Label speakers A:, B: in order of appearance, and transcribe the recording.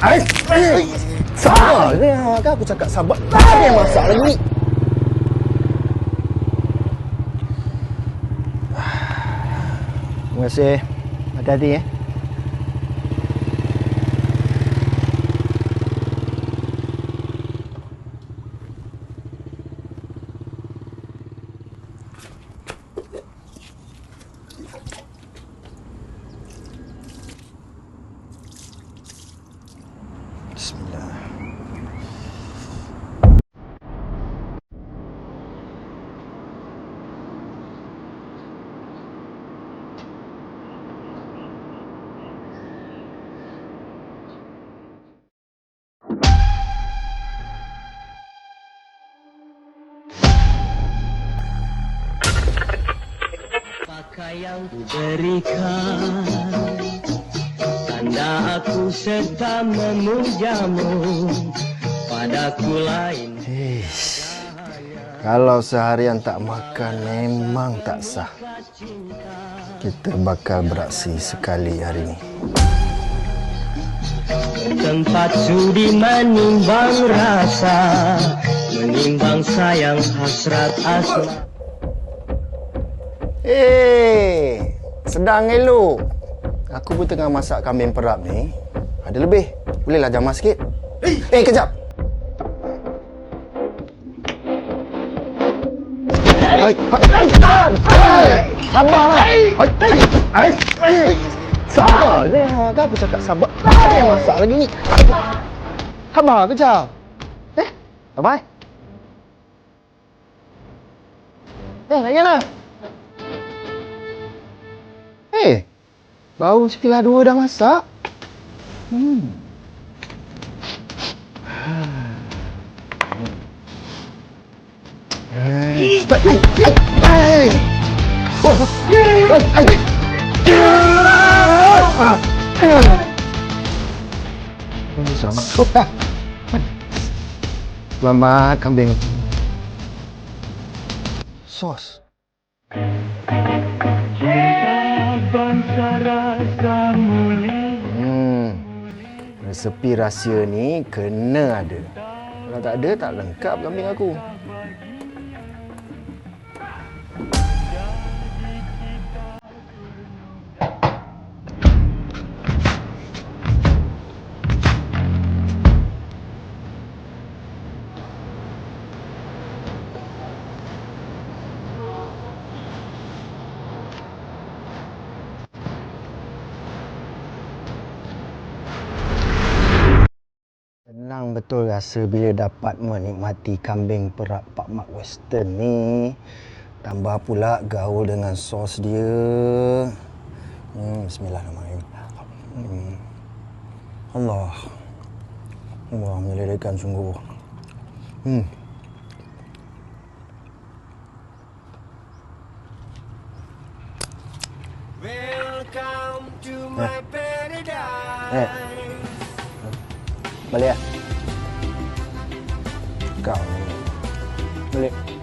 A: Ais! Sabar ni. Kan aku cakap sabar. Apa yang masak lagi ni? Terima kasih. Hati-hati eh.
B: Pakaian ku berikan Tanda aku serta memujamu Padaku lain
A: Ish. Kalau seharian tak makan memang tak sah. Kita bakal beraksi sekali hari ni.
B: Tempat sudi menimbang rasa Menimbang sayang hasrat asma
A: Eh, sedang elok. Aku pun tengah masak kambing perap ni. Ada lebih. Bolehlah jamah sikit. Eh, kejap. Hai, hai, hai. Sabarlah. Hai, hai, hai. Sabar ni. Kan aku cakap sabar. Apa yang masak lagi ni? Sabar kejap. Eh, bye. Eh, layanlah. Eh, baru sekilas dua dah masak. Hmm. Oh. Selamat kambing. Sos. Resepi rahsia ni kena ada. Kalau tak ada, tak lengkap kambing aku. Betul rasa bila dapat menikmati kambing perap Pak Mak Western ni. Tambah pula gaul dengan sos dia. Hmm, Bismillahirrahmanirrahim. Hmm. Allah. Allah menyelidikkan sungguh. Hmm.
B: Welcome to my paradise
A: Eh. Balik lah. Kau ni. Balik.